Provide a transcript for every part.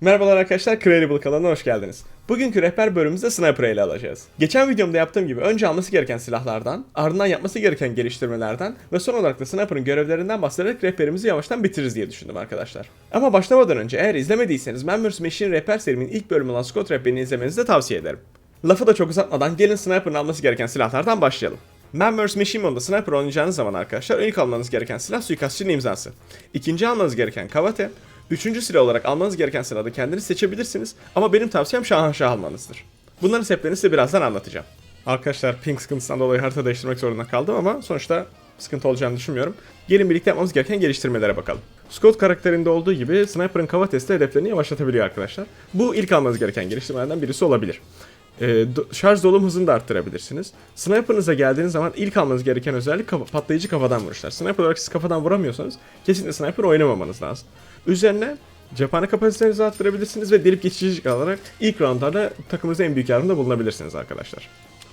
Merhabalar arkadaşlar, Creable kanalına hoş geldiniz. Bugünkü rehber bölümümüzde sniper ele alacağız. Geçen videomda yaptığım gibi önce alması gereken silahlardan, ardından yapması gereken geliştirmelerden ve son olarak da sniper'ın görevlerinden bahsederek rehberimizi yavaştan bitiririz diye düşündüm arkadaşlar. Ama başlamadan önce eğer izlemediyseniz vs. Machine rehber serimin ilk bölümü olan Scott rehberini izlemenizi de tavsiye ederim. Lafı da çok uzatmadan gelin sniper'ın alması gereken silahlardan başlayalım. Vs. Machine modda sniper oynayacağınız zaman arkadaşlar ilk almanız gereken silah suikastçının imzası. İkinci almanız gereken kavate, Üçüncü silah olarak almanız gereken silahı kendiniz seçebilirsiniz ama benim tavsiyem Şahanşah almanızdır. Bunların sebeplerini size birazdan anlatacağım. Arkadaşlar ping sıkıntısından dolayı harita değiştirmek zorunda kaldım ama sonuçta sıkıntı olacağını düşünmüyorum. Gelin birlikte yapmamız gereken geliştirmelere bakalım. Scott karakterinde olduğu gibi Sniper'ın kava testi hedeflerini yavaşlatabiliyor arkadaşlar. Bu ilk almanız gereken geliştirmelerden birisi olabilir. Do- şarj dolum hızını da arttırabilirsiniz. Sniper'ınıza geldiğiniz zaman ilk almanız gereken özellik kafa- patlayıcı kafadan vuruşlar. Sniper olarak siz kafadan vuramıyorsanız kesinlikle sniper oynamamanız lazım. Üzerine cephane kapasitenizi arttırabilirsiniz ve delip geçicilik alarak ilk roundlarda takımınıza en büyük yardımda bulunabilirsiniz arkadaşlar.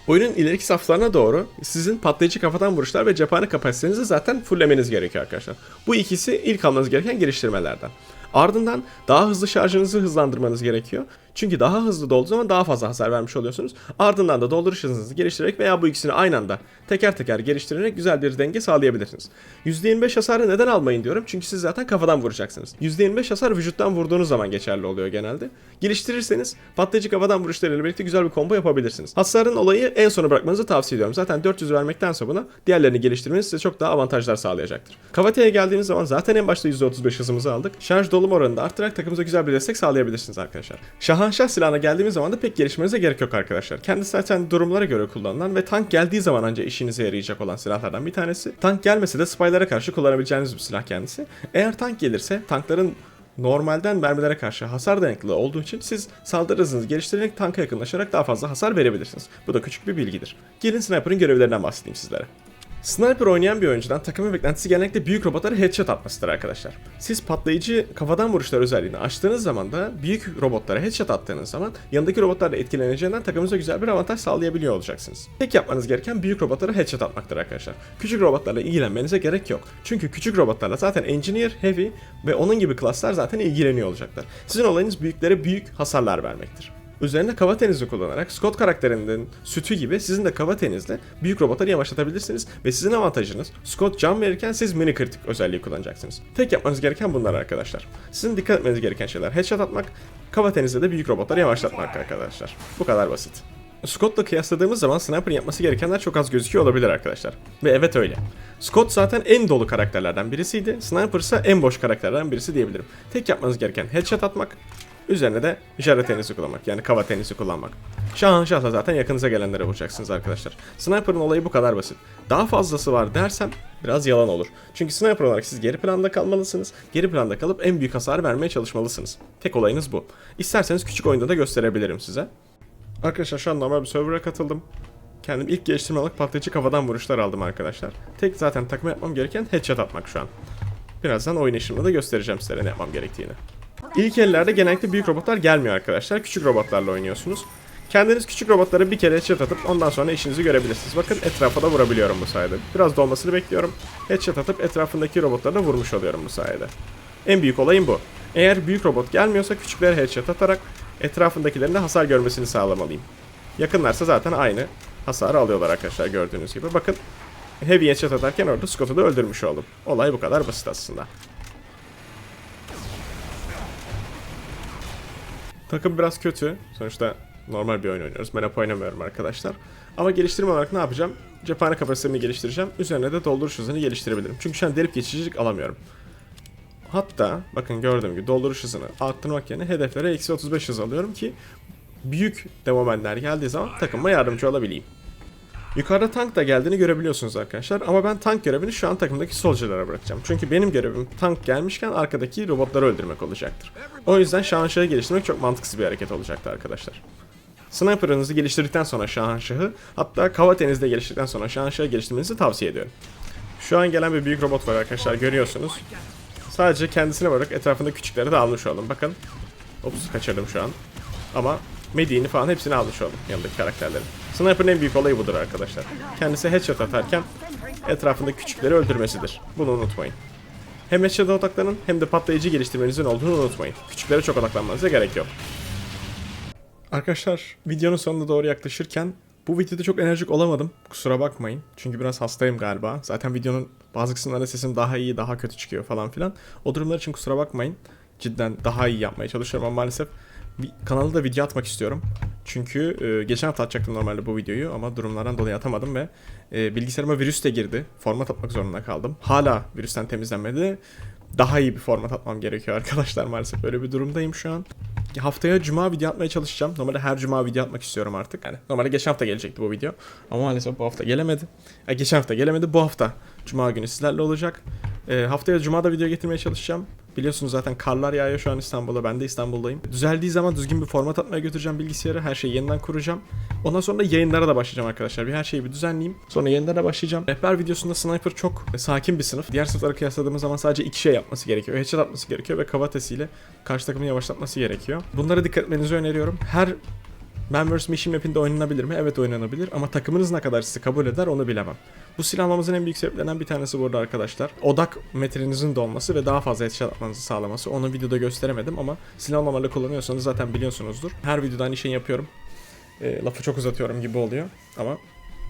Oyunun ileriki saflarına doğru sizin patlayıcı kafadan vuruşlar ve cephane kapasitenizi zaten fulllemeniz gerekiyor arkadaşlar. Bu ikisi ilk almanız gereken geliştirmelerden. Ardından daha hızlı şarjınızı hızlandırmanız gerekiyor. Çünkü daha hızlı dolduğu zaman daha fazla hasar vermiş oluyorsunuz. Ardından da dolduruş hızınızı geliştirerek veya bu ikisini aynı anda teker teker geliştirerek güzel bir denge sağlayabilirsiniz. %25 hasarı neden almayın diyorum çünkü siz zaten kafadan vuracaksınız. %25 hasar vücuttan vurduğunuz zaman geçerli oluyor genelde. Geliştirirseniz patlayıcı kafadan vuruşlarıyla birlikte güzel bir combo yapabilirsiniz. Hasarın olayı en sona bırakmanızı tavsiye ediyorum. Zaten 400 vermektense buna diğerlerini geliştirmeniz size çok daha avantajlar sağlayacaktır. Kavate'ye geldiğimiz zaman zaten en başta %35 hızımızı aldık. Şarj dolum oranını da arttırarak takımıza güzel bir destek sağlayabilirsiniz arkadaşlar. Şahanşah silahına geldiğimiz zaman da pek gelişmenize gerek yok arkadaşlar. Kendisi zaten durumlara göre kullanılan ve tank geldiği zaman ancak işinize yarayacak olan silahlardan bir tanesi. Tank gelmese de spylara karşı kullanabileceğiniz bir silah kendisi. Eğer tank gelirse tankların normalden mermilere karşı hasar dayanıklılığı olduğu için siz saldırı hızınızı geliştirerek tanka yakınlaşarak daha fazla hasar verebilirsiniz. Bu da küçük bir bilgidir. Gelin sniper'ın görevlerinden bahsedeyim sizlere. Sniper oynayan bir oyuncudan takımın beklentisi genellikle büyük robotlara headshot atmasıdır arkadaşlar. Siz patlayıcı kafadan vuruşlar özelliğini açtığınız zaman da büyük robotlara headshot attığınız zaman yanındaki robotlar da etkileneceğinden takımınıza güzel bir avantaj sağlayabiliyor olacaksınız. Tek yapmanız gereken büyük robotlara headshot atmaktır arkadaşlar. Küçük robotlarla ilgilenmenize gerek yok. Çünkü küçük robotlarla zaten Engineer, Heavy ve onun gibi klaslar zaten ilgileniyor olacaklar. Sizin olayınız büyüklere büyük hasarlar vermektir. Üzerine kavatenizi kullanarak Scott karakterinin sütü gibi sizin de kavatenizle büyük robotları yavaşlatabilirsiniz ve sizin avantajınız Scott can verirken siz mini kritik özelliği kullanacaksınız. Tek yapmanız gereken bunlar arkadaşlar. Sizin dikkat etmeniz gereken şeyler headshot atmak, kavatenizle de büyük robotları yavaşlatmak arkadaşlar. Bu kadar basit. Scott'la kıyasladığımız zaman Sniper'ın yapması gerekenler çok az gözüküyor olabilir arkadaşlar. Ve evet öyle. Scott zaten en dolu karakterlerden birisiydi. Sniper ise en boş karakterlerden birisi diyebilirim. Tek yapmanız gereken headshot atmak, üzerine de işaret tenisi kullanmak yani kava tenisi kullanmak. Şahanşahla zaten yakınıza gelenlere vuracaksınız arkadaşlar. Sniper'ın olayı bu kadar basit. Daha fazlası var dersem biraz yalan olur. Çünkü sniper olarak siz geri planda kalmalısınız. Geri planda kalıp en büyük hasar vermeye çalışmalısınız. Tek olayınız bu. İsterseniz küçük oyunda da gösterebilirim size. Arkadaşlar şu an normal bir server'a katıldım. Kendim ilk geliştirme olarak patlayıcı kafadan vuruşlar aldım arkadaşlar. Tek zaten takma yapmam gereken headshot atmak şu an. Birazdan oynayışımda da göstereceğim size ne yapmam gerektiğini. İlk ellerde genellikle büyük robotlar gelmiyor arkadaşlar. Küçük robotlarla oynuyorsunuz. Kendiniz küçük robotlara bir kere headshot atıp ondan sonra işinizi görebilirsiniz. Bakın etrafa da vurabiliyorum bu sayede. Biraz dolmasını bekliyorum. Headshot atıp etrafındaki robotları da vurmuş oluyorum bu sayede. En büyük olayım bu. Eğer büyük robot gelmiyorsa küçüklere headshot atarak etrafındakilerin de hasar görmesini sağlamalıyım. Yakınlarsa zaten aynı hasarı alıyorlar arkadaşlar gördüğünüz gibi. Bakın heavy headshot atarken orada Scott'u da öldürmüş oldum. Olay bu kadar basit aslında. Takım biraz kötü. Sonuçta normal bir oyun oynuyoruz. Ben hep oynamıyorum arkadaşlar. Ama geliştirme olarak ne yapacağım? Cephane kapasitemi geliştireceğim. Üzerine de dolduruş hızını geliştirebilirim. Çünkü şu an delip geçicilik alamıyorum. Hatta bakın gördüğüm gibi dolduruş hızını arttırmak yerine hedeflere eksi 35 hız alıyorum ki büyük demomenler geldiği zaman takıma yardımcı olabileyim. Yukarıda tank da geldiğini görebiliyorsunuz arkadaşlar ama ben tank görevini şu an takımdaki solculara bırakacağım. Çünkü benim görevim tank gelmişken arkadaki robotları öldürmek olacaktır. O yüzden Şahanşah'ı geliştirmek çok mantıksız bir hareket olacaktı arkadaşlar. Sniper'ınızı geliştirdikten sonra Şahanşah'ı hatta Kavateniz'i de geliştirdikten sonra Şahanşah'ı geliştirmenizi tavsiye ediyorum. Şu an gelen bir büyük robot var arkadaşlar görüyorsunuz. Sadece kendisine bırak etrafında küçükleri de almış oldum. Bakın. Ops kaçırdım şu an. Ama Medi'ni falan hepsini almış oldum yanındaki karakterlerin. Sniper'ın en büyük olayı budur arkadaşlar. Kendisi headshot atarken etrafında küçükleri öldürmesidir. Bunu unutmayın. Hem headshot'a odaklanın hem de patlayıcı geliştirmenizin olduğunu unutmayın. Küçüklere çok odaklanmanıza gerek yok. Arkadaşlar videonun sonuna doğru yaklaşırken bu videoda çok enerjik olamadım. Kusura bakmayın. Çünkü biraz hastayım galiba. Zaten videonun bazı kısımlarında sesim daha iyi, daha kötü çıkıyor falan filan. O durumlar için kusura bakmayın. Cidden daha iyi yapmaya çalışıyorum ama maalesef kanalda da video atmak istiyorum. Çünkü e, geçen hafta atacaktım normalde bu videoyu ama durumlardan dolayı atamadım ve e, bilgisayarıma virüs de girdi. Format atmak zorunda kaldım. Hala virüsten temizlenmedi. Daha iyi bir format atmam gerekiyor arkadaşlar maalesef. Böyle bir durumdayım şu an. Haftaya cuma video atmaya çalışacağım. Normalde her cuma video atmak istiyorum artık. Yani normalde geçen hafta gelecekti bu video. Ama maalesef bu hafta gelemedi. Ya geçen hafta gelemedi. Bu hafta cuma günü sizlerle olacak. Ee, haftaya cuma da video getirmeye çalışacağım. Biliyorsunuz zaten karlar yağıyor şu an İstanbul'da. Ben de İstanbul'dayım. Düzeldiği zaman düzgün bir format atmaya götüreceğim bilgisayarı. Her şeyi yeniden kuracağım. Ondan sonra da yayınlara da başlayacağım arkadaşlar. Bir her şeyi bir düzenleyeyim. Sonra yayınlara başlayacağım. Rehber videosunda Sniper çok sakin bir sınıf. Diğer sınıflara kıyasladığımız zaman sadece iki şey yapması gerekiyor. Headshot atması gerekiyor ve kavatesiyle karşı takımı yavaşlatması gerekiyor. Bunlara dikkat etmenizi öneriyorum. Her Man vs. Machine map'inde oynanabilir mi? Evet oynanabilir ama takımınız ne kadar sizi kabul eder onu bilemem. Bu silah almamızın en büyük sebeplerinden bir tanesi burada arkadaşlar. Odak metrenizin de olması ve daha fazla headshot atmanızı sağlaması. Onu videoda gösteremedim ama silah almamalı kullanıyorsanız zaten biliyorsunuzdur. Her videoda aynı şeyi yapıyorum. E, lafı çok uzatıyorum gibi oluyor ama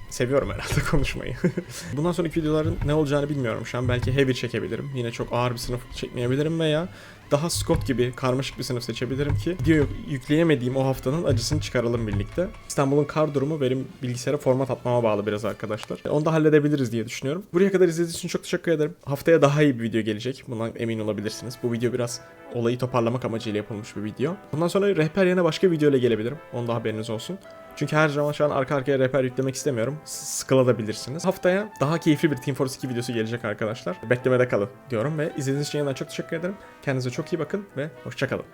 seviyorum herhalde konuşmayı. Bundan sonraki videoların ne olacağını bilmiyorum şu an. Belki heavy çekebilirim. Yine çok ağır bir sınıf çekmeyebilirim veya daha Scott gibi karmaşık bir sınıf seçebilirim ki video yükleyemediğim o haftanın acısını çıkaralım birlikte. İstanbul'un kar durumu benim bilgisayara format atmama bağlı biraz arkadaşlar. Onu da halledebiliriz diye düşünüyorum. Buraya kadar izlediğiniz için çok teşekkür ederim. Haftaya daha iyi bir video gelecek. Bundan emin olabilirsiniz. Bu video biraz olayı toparlamak amacıyla yapılmış bir video. Bundan sonra rehber yerine başka video ile gelebilirim. Onun da haberiniz olsun. Çünkü her zaman şu an arka arkaya rehber yüklemek istemiyorum. Sıkılabilirsiniz. Haftaya daha keyifli bir Team Force 2 videosu gelecek arkadaşlar. Beklemede kalın diyorum ve izlediğiniz için yeniden çok teşekkür ederim. Kendinize çok iyi bakın ve hoşçakalın.